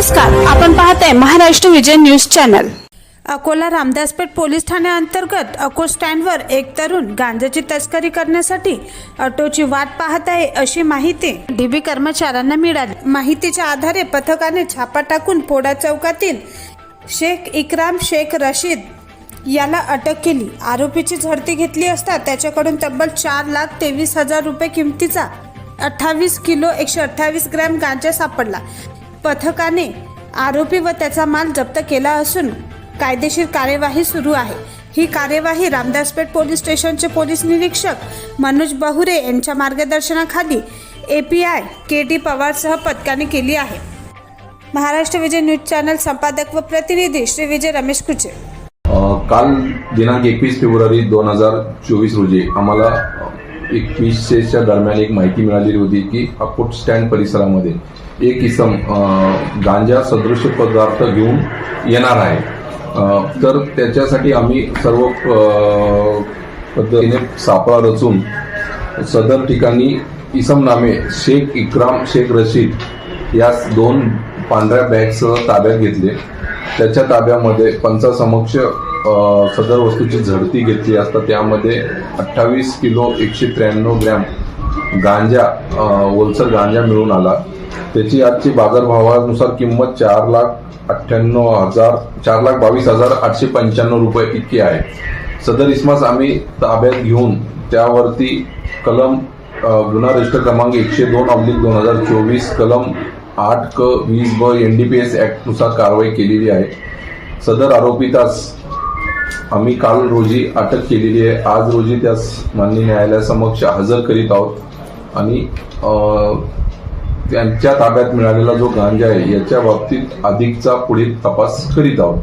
नमस्कार आपण पाहताय Maharashtra Vijay news channel. Akola Ramdaspeth police ठाण्याअंतर्गत अको स्टँडवर एक तरुण गांजाची तस्करी करण्यासाठी ऑटोची वाट पाहत आहे अशी माहिती डीबी कर्मचाऱ्यांना मिळाली. माहितीच्या आधारे पथकाने छापा टाकून पोडा चौकातील शेख इक्राम शेख रशीद याला अटक केली. आरोपीची झडती घेतली असता त्याच्याकडून तब्बल चार लाख तेवीस हजार रुपये किमतीचा अठ्ठावीस किलो एकशे अठ्ठावीस ग्रॅम गांजा सापडला. पथकाने आरोपी व त्याचा माल जप्त केला असून कायदेशीर कार्यवाही सुरू आहे. ही कार्यवाही रामदासपेठ पोलीस स्टेशनचे पोलीस निरीक्षक मनोज बहुरे यांच्या मार्गदर्शनाखाली A P I K D पवारसह पथकाने केली आहे. महाराष्ट्र विजय न्यूज चॅनल संपादक व प्रतिनिधी श्री विजय रमेश कुचे. काल दिनांक एकवीस फेब्रुवारी दोन हजार चोवीस रोजी आम्हाला एकवीसशेच्या दरम्यान एक माहिती मिळालेली होती की अकोट स्टँड परिसरामध्ये एक इसम गांजा सदृश पदार्थ घेऊन येणार आहे. तर त्याच्यासाठी आम्ही सर्व पद्धतीने सापळा रचून सदर ठिकाणी इसम नामे शेख इक्राम शेख रशीद या दोन पांढऱ्या बॅगसह ताब्यात घेतले. त्याच्या ताब्यामध्ये पंचासमक्ष सदर वस्तूची झडती घेतली असता त्यामध्ये अठ्ठावीस किलो एकशे त्र्याण्णव ग्रॅम गांजा ओलसर गांजा मिळून आला. त्याची आजची बाजारभावानुसार किंमत चार लाख अठ्ठ्याण्णव हजार चार लाख बावीस हजार आठशे पंच्याण्णव रुपये इतकी आहे. सदर इस्मास आम्ही ताब्यात घेऊन त्यावरती कलम गुन्हा रजिस्टर क्रमांक एकशे दोन अब्लिक दोन हजार चोवीस कलम आठ क वीस ब एन डी पी एस ॲक्टनुसार कारवाई केलेली आहे. सदर आरोपितास आम्ही काल रोजी अटक केलेली आहे. आज रोजी त्यास माननीय न्यायालयासमक्ष हजर करीत आहोत. आणि त्यांच्या ताब्यात मिळालेला जो गांजा आहे याच्या बाबतीत अधिकचा पुढील तपास करीत आहोत.